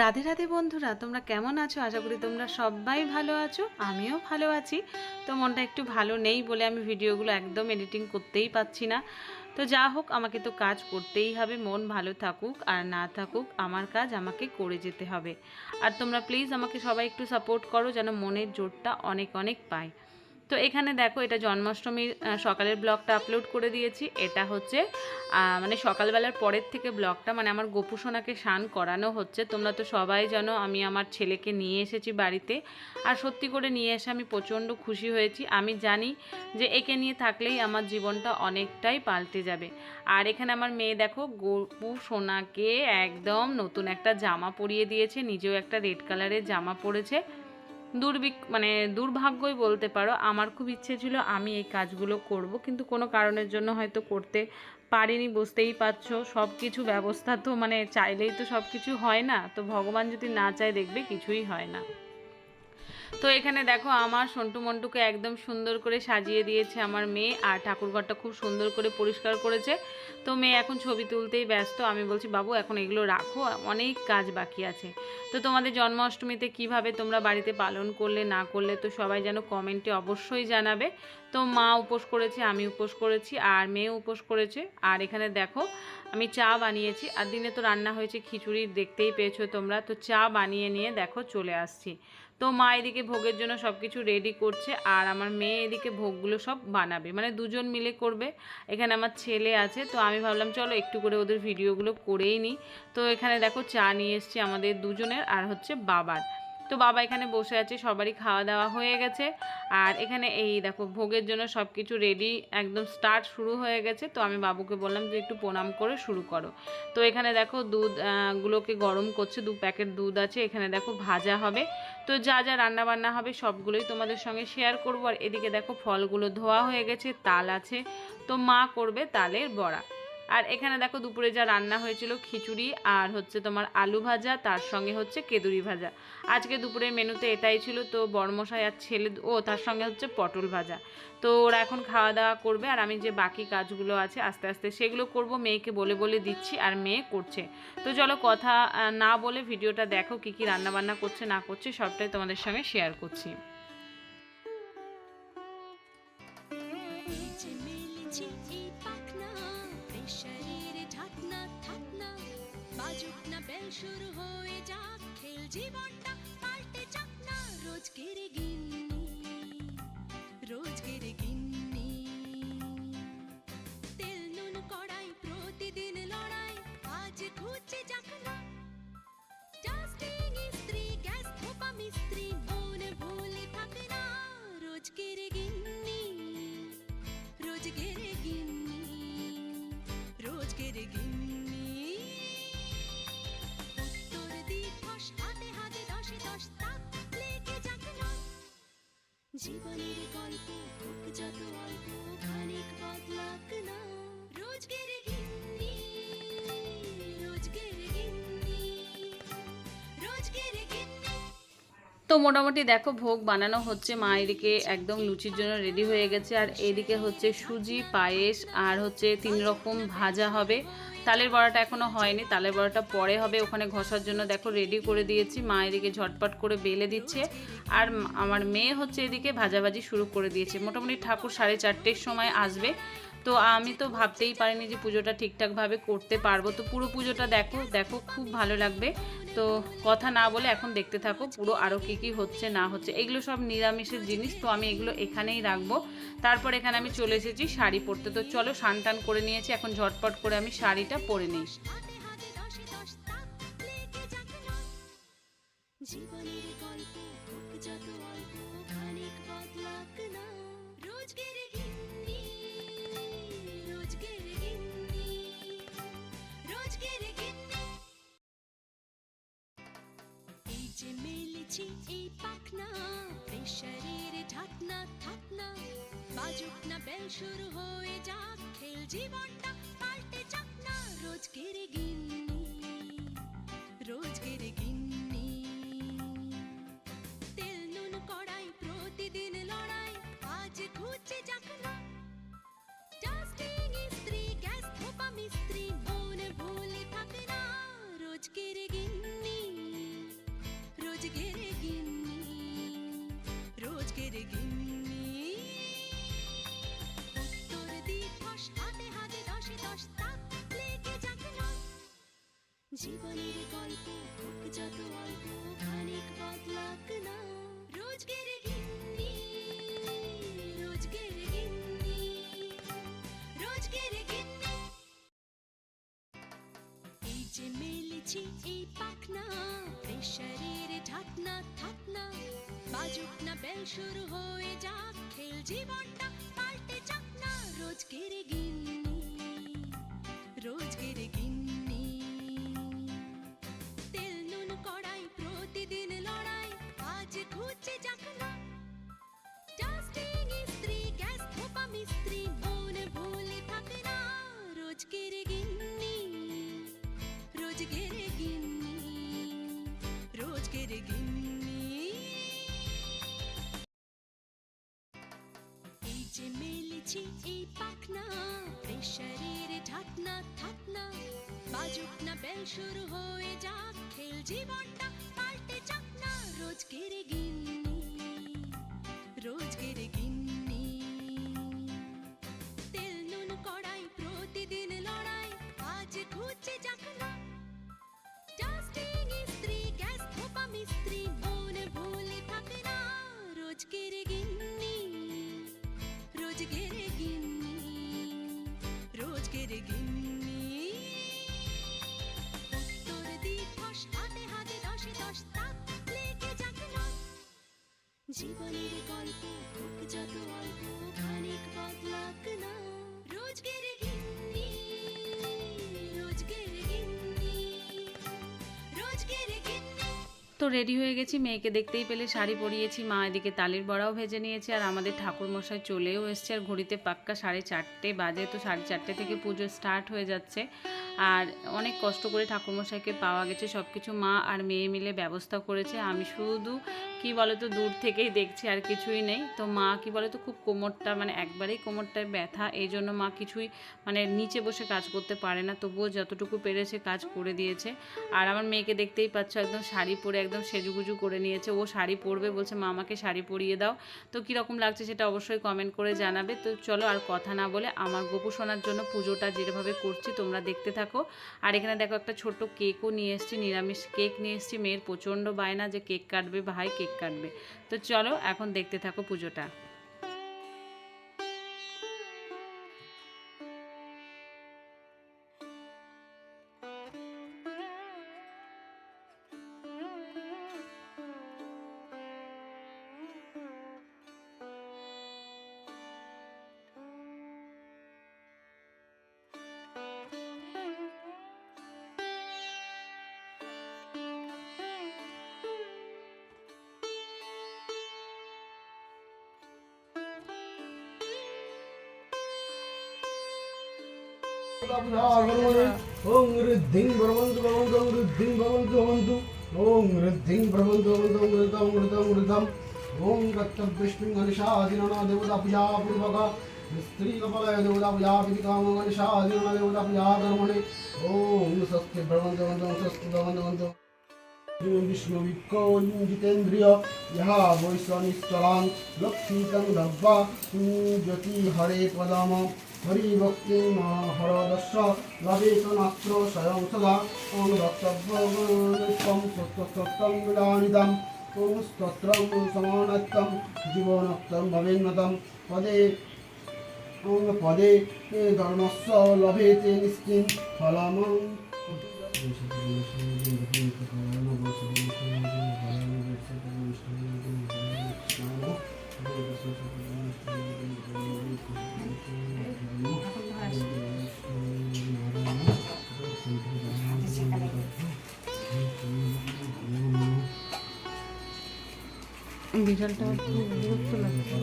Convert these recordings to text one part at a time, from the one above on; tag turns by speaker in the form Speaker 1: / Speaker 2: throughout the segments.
Speaker 1: রাধে রাধে বন্ধুরা, তোমরা কেমন আছো? আশা করি তোমরা সবাই ভালো আছো, আমিও ভালো আছি। তো মনটা একটু ভালো নেই বলে আমি ভিডিওগুলো একদম এডিটিং করতেই পাচ্ছি না। তো যা হোক, আমাকে তো কাজ করতেই হবে, মন ভালো থাকুক আর না থাকুক, আমার কাজ আমাকে করে যেতে হবে। আর তোমরা প্লিজ আমাকে সবাই একটু সাপোর্ট করো, যেন মনের জোরটা অনেক অনেক পায়। তো এখানে দেখো এটা জন্মাষ্টমীর সকালের ব্লগটা আপলোড করে দিয়েছি। এটা হচ্ছে মানে সকালবেলার পরের থেকে ব্লগটা মানে আমার গোপুসোনাকে স্নান করানো হচ্ছে। তোমরা তো সবাই জানো, আমি আমার ছেলেকে নিয়ে এসেছি বাড়িতে। আর সত্যি করে নিয়ে এসে আমি প্রচণ্ড খুশি হয়েছি। আমি জানি যে একে নিয়ে থাকলেই আমার জীবনটা অনেকটাই পাল্টে যাবে। আর এখানে আমার মেয়ে দেখো, গোপু সোনাকে একদম নতুন একটা জামা পরিয়ে দিয়েছে। নিজেও একটা রেড কালারের জামা পরেছে। দুর্বিক মানে দুর্ভাগ্যই বলতে পারো, আমার খুব ইচ্ছে ছিল আমি এই কাজগুলো করব, কিন্তু কোনো কারণের জন্য হয়তো করতে পারিনি, বুঝতেই পারছ। সব কিছু ব্যবস্থা তো মানে চাইলেই তো সব কিছু হয় না, তো ভগবান যদি না চায় দেখবে কিছুই হয় না। তো এখানে দেখো আমার সন্টু মন্টুকে একদম সুন্দর করে সাজিয়ে দিয়েছে আমার মেয়ে, আর ঠাকুরঘরটা খুব সুন্দর করে পরিষ্কার করেছে। তো মেয়ে এখন ছবি তুলতেই ব্যস্ত। আমি বলছি, বাবু, এখন এগুলো রাখো, অনেক কাজ বাকি আছে। তো তোমাদের জন্মাষ্টমীতে কীভাবে তোমরা বাড়িতে পালন করলে, না করলে, তো সবাই যেন কমেন্টে অবশ্যই জানাবে। তো মা উপোস করেছে, আমি উপোস করেছি, আর মেয়ে উপোস করেছে। আর এখানে দেখো, আমি চা বানিয়েছি। আর দিনে তো রান্না হয়েছে খিচুড়ি, দেখতেই পেয়েছ তোমরা। তো চা বানিয়ে নিয়ে দেখো চলে আসছি। তো মা এদিকে ভোগের জন্য সব কিছু রেডি করছে আর আমার মেয়ে এদিকে ভোগগুলো সব বানাবে। মানে দুজন মিলে করবে। এখানে আমার ছেলে আছে, তো আমি ভাবলাম চলো একটু করে ওদের ভিডিওগুলো করেই নিই। তো এখানে দেখো চা নিয়ে এসছি আমাদের দুজনের আর হচ্ছে বাবার। তো বাবা এখানে বসে আছে, সবারই খাওয়া দাওয়া হয়ে গেছে। আর এখানে এই দেখো, ভোগের জন্য সব কিছু রেডি একদম স্টার্ট শুরু হয়ে গেছে। তো আমি বাবুকে বললাম যে একটু প্রণাম করে শুরু করো। তো এখানে দেখো দুধ গুলোকে গরম করছে, দু প্যাকেট দুধ আছে, এখানে দেখো ভাজা হবে। তো যা যা রান্না বান্না হবে সবগুলোই তোমাদের সঙ্গে শেয়ার করব। আর এদিকে দেখো ফলগুলো ধোয়া হয়ে গেছে, তাল আছে। তো মা করবে তালের বড়া। আর এখানে দেখো দুপুরে যা রান্না হয়েছিল খিচুড়ি আর হচ্ছে তোমার আলু ভাজা, তার সঙ্গে হচ্ছে কেদুরি ভাজা। আজকে দুপুরের মেনুতে এটাই ছিল তো বড়মশাই আর ছেলে ও তার সঙ্গে হচ্ছে পটল ভাজা। তো ওরা এখন খাওয়া দাওয়া করবে আর আমি যে বাকি কাজগুলো আছে আস্তে আস্তে সেগুলো করব, মেয়েকে বলে বলে দিচ্ছি আর মেয়ে করছে। তো চলো কথা না বলে ভিডিওটা দেখো কি কি রান্না বান্না করছে, না করছে, সবটাই তোমাদের সঙ্গে শেয়ার করছি।
Speaker 2: বাজুক না বেল শুরু হয়ে যাক, খেল জীবনটা পাল্টে যাক না। রোজকের গিন্নি রোজকের গিন্নি। তেল নুন কড়াই, প্রতিদিন লড়াই, আজ খুঁজে যাক না। ডাস্টিং ইস্ত্রি গ্যাস ধোপা মিস্ত্রি
Speaker 1: মোটামুটি দেখো ভোগ বানানো হচ্ছে। মা এদিকে একদম লুচির জন্য রেডি হয়ে গেছে। আর এদিকে হচ্ছে সুজি, পায়েস আর হচ্ছে তিন রকম ভাজা হবে। তালের বড়াটা এখনও হয়নি, তালের বড়াটা পরে হবে। ওখানে ঘষার জন্য দেখো রেডি করে দিয়েছি। মা এদিকে ঝটপট করে বেলে দিচ্ছে। আর আমার মেয়ে হচ্ছে এদিকে ভাজাভাজি শুরু করে দিয়েছে। মোটামুটি ঠাকুর সাড়ে চারটের সময় আসবে। তো আমি তো ভাবতেই পারিনি যে পুজোটা ঠিকঠাকভাবে করতে পারব। তো পুরো পুজোটা দেখো দেখো, খুব ভালো লাগবে। তো কথা না বলে এখন দেখতে থাকো, পুরো আরও কী কী হচ্ছে, না হচ্ছে, এগুলো সব নিরামিষের জিনিস, তো আমি এগুলো এখানেই রাখব। তারপর এখানে আমি চলে এসেছি শাড়ি পরতে। তো চলো স্নান টান করে নিয়েছি, এখন ঝটপট করে আমি শাড়িটা পরে নিই।
Speaker 2: মেলেছি এই পাখনা বেশারির ঢাকনা থাকনা বাজুক না বেল শুরু হয়ে যাক খেল জীবনটা পাল্টে যাক রাস্তা লেগে যাক না জীবনের গল্প হোক যত অল্প খানিক বদলাক না রোজগের গিন্নি রোজগের গিন্নি রোজগের গিন্নি এই যে মেলেছি, এই পাখনা, প্রেশারের ঢাকনা, থাকনা। বাজুক না, বেল শুরু হয়ে যাক, খেল জীবনটা পাল্টে যাক না। রোজগের গিন্নি মেলেছি এই পাখনা। প্রেশারের ঢাকনা, থাকনা। বাজুক না বেল শুরু হয়ে যাক, খেল জীবনটা পাল্টে যাক না। রোজকের গিন্নি রোজকের গিন্নি। তেল, নুন, কড়াই, প্রতিদিন লড়াই, আজ খুঁজে যাক না। ডাস্টিং ইস্ত্রি, গ্যাস, ধোপা, মিস্ত্রি, মন ভুলে থাকে না। রোজকের গিন্নি geçti geri
Speaker 1: git. রেডি হয়ে গেছি। মেয়েকে দেখতেই পেলে শাড়ি পরিয়েছি, মা এদিকে তালির বড়াও ভেজে নিয়েছে আর আমাদের ঠাকুর মশাই চলেও এসছে আর ঘড়িতে পাক্কা সাড়ে চারটে বাজে, তো সাড়ে চারটে থেকে পুজো স্টার্ট হয়ে যাচ্ছে। আর অনেক কষ্ট করে ঠাকুরমশাইকে পাওয়া গেছে সব কিছু মা আর মেয়ে মিলে ব্যবস্থা করেছে। আমি শুধু, কি বলতো, দূর থেকেই দেখছি আর কিছুই নেই। তো মা, কি বলতো, খুব কোমরটা মানে একবারেই কোমরটায় ব্যথা। এই জন্য মা কিছুই মানে নিচে বসে কাজ করতে পারে না। তবুও যতটুকু পেরেছে কাজ করে দিয়েছে। আর আমার মেয়েকে দেখতেই পাচ্ছ, একদম শাড়ি পরে একদম সেজুগুজু করে নিয়েছে। ও শাড়ি পরবে বলছে মামাকে শাড়ি পরিয়ে দাও। তো কীরকম লাগছে সেটা অবশ্যই কমেন্ট করে জানাবে। তো চলো আর কথা না বলে আমার গোপু শোনার জন্য পুজোটা যেভাবে করছি তোমরা দেখতে থাকো। আর এখানে দেখো একটা ছোট্ট কেকও নিয়ে এসছি, নিরামিষ কেক নিয়ে এসছি। মেয়ের প্রচণ্ড বায়না যে কেক কাটবে, ভাই কেক কাটবে। তো চলো এখন দেখতে থাকো পুজোটা।
Speaker 3: ওং ঋদ্ধিং ভ্রমন্তু ভ্রমন্তু ওং ঋদ্ধিং ভ্রমন্তু ভ্রমন্তু ওং ঋদ্ধিং ভ্রমন্তু ভ্রমন্তু ওং ঋতম ঋতম ঋতম ওং কর্তব্যষ্মিং গণেশাদিনন দেবতা পূজা পূর্বক স্ত্রী কপালয় দেবতা পূজা পিতিকাম গণেশাদিনন দেবতা পূজা কর্মণি ওং স্বস্তি ভ্রমন্তু ভ্রমন্তু স্বস্তি ভ্রমন্তু ভ্রমন্তু দব্বা জ্যোতি হরে পদম হরি ভক্তি হরদস্য লবেতনাত্র স্বয়ং সদা। ওং বক্তব্যম সত্যম বিলানিতম ওং স্তোত্রম সমানত্তম জীবনোক্তম ভবেন্নতম। পদে পদে ধর্মস্য লভেতে নিশ্চিন ফলমং।
Speaker 1: বিড়ালটা খুব বিরক্ত লাগছে।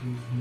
Speaker 3: কৃষ্ণ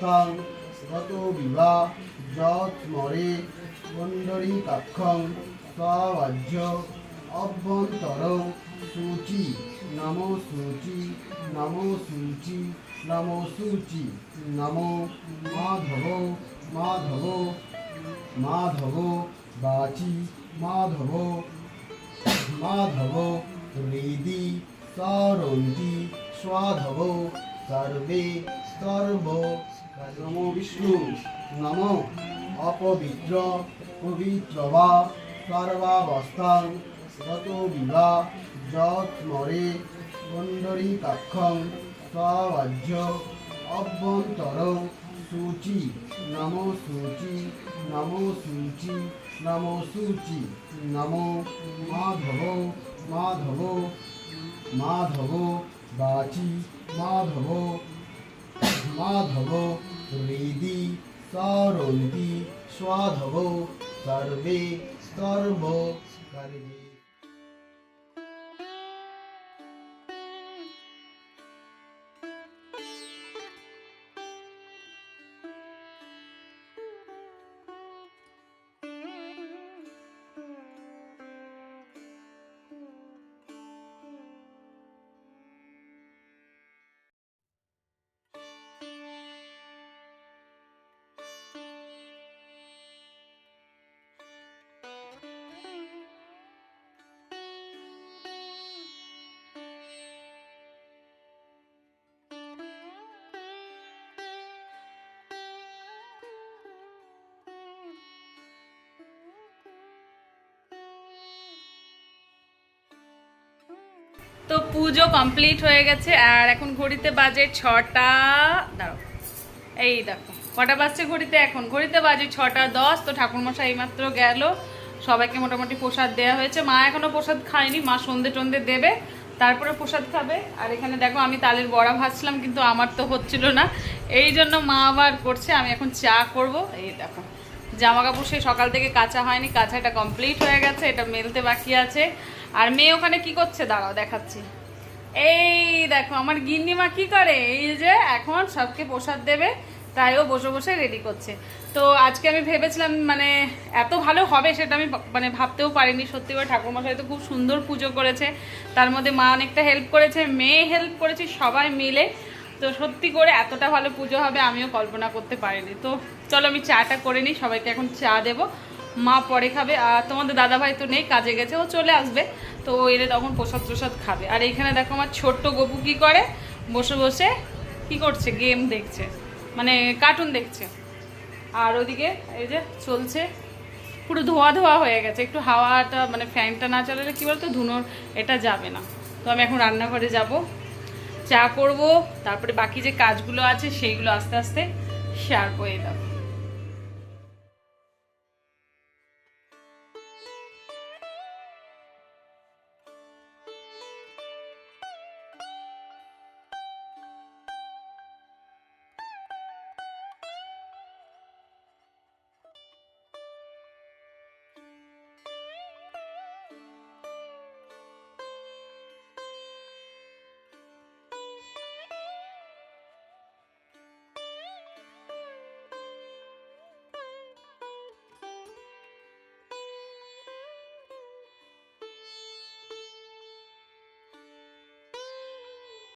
Speaker 3: সর্বাবস্থাং গত বিবা যৎ মরে গণ্ডরী কাক্ষং স্ববাহ্য অভ্যন্তর সূচি, নমো সূচি নমো সূচি নমো সূচি, নমো মাধব মাধব মাধব, বাচি, মাধব মাধব হৃদি সরন্তি, স্বাধব, সর্বে, সর্ব নমো বিষ্ণু নম অপবিত্র পবিত্র বা সর্বাবস্থাং গত বিবা যৎ মরে গণ্ডরী কাক্ষং স্ববাহ্য অভ্যন্তর সূচি নমো সূচি নমো সূচি নমো সূচি নমো মাধব মাধব মাধব বাচি মাধব মাধব হৃদি সরন্তি স্বাধব সর্বে সর্ব সর্বে
Speaker 1: তো পুজো কমপ্লিট হয়ে গেছে, আর এখন ঘড়িতে বাজে ছটা দাঁড়ো এই দেখো, কটা বাজছে ঘড়িতে এখন? ঘড়িতে বাজে ছটা দশ, তো ঠাকুরমশাই এইমাত্র গেল, সবাইকে মোটামুটি প্রসাদ দেওয়া হয়েছে। মা এখনও প্রসাদ খায়নি, মা সন্ধে টন্ধে দেবে, তারপরে প্রসাদ খাবে। আর এখানে দেখো, আমি তালের বড়া ভাজছিলাম, কিন্তু আমার তো হচ্ছিল না। এই জন্য মা আবার করছে, আমি এখন চা করব। এই দেখো জামা কাপড় সে সকাল থেকে কাঁচা হয়নি কাঁচাটা কমপ্লিট হয়ে গেছে, এটা মেলতে বাকি আছে। আর মেয়ে ওখানে কি করছে? দাঁড়াও, দেখাচ্ছি। এই দেখো, আমার গিন্নিমা কি করে? এই যে এখন সবকে প্রসাদ দেবে, তাই ও বসে বসে রেডি করছে। তো আজকে আমি ভেবেছিলাম মানে এত ভালো হবে সেটা আমি মানে ভাবতেও পারিনি। সত্যি করে ঠাকুরমশাই তো খুব সুন্দর পুজো করেছে। তার মধ্যে মা অনেকটা হেল্প করেছে, মেয়ে হেল্প করেছে সবাই মিলে। তো সত্যি করে এতটা ভালো পুজো হবে, আমিও কল্পনা করতে পারিনি। তো চলো আমি চাটা করে নিই, সবাইকে এখন চা দেবো। মা পরে খাবে, আর তোমাদের দাদাভাই তো নেই, কাজে গেছে, ও চলে আসবে। তো এলে তখন প্রসাদ প্রসাদ খাবে। আর এইখানে দেখো আমার ছোট্ট গপু কি করে? বসে বসে কি করছে? গেম দেখছে। মানে কার্টুন দেখছে। আর ওদিকে এই যে চলছে, পুরো ধোয়া ধোয়া হয়ে গেছে। একটু হাওয়াটা মানে ফ্যানটা না চালালে কী বলতো? ধুনোর এটা যাবে না। তো আমি এখন রান্নাঘরে যাব। চা করব, তারপরে বাকি যে কাজগুলো আছে, সেইগুলো আস্তে আস্তে শেয়ার করে দেবো।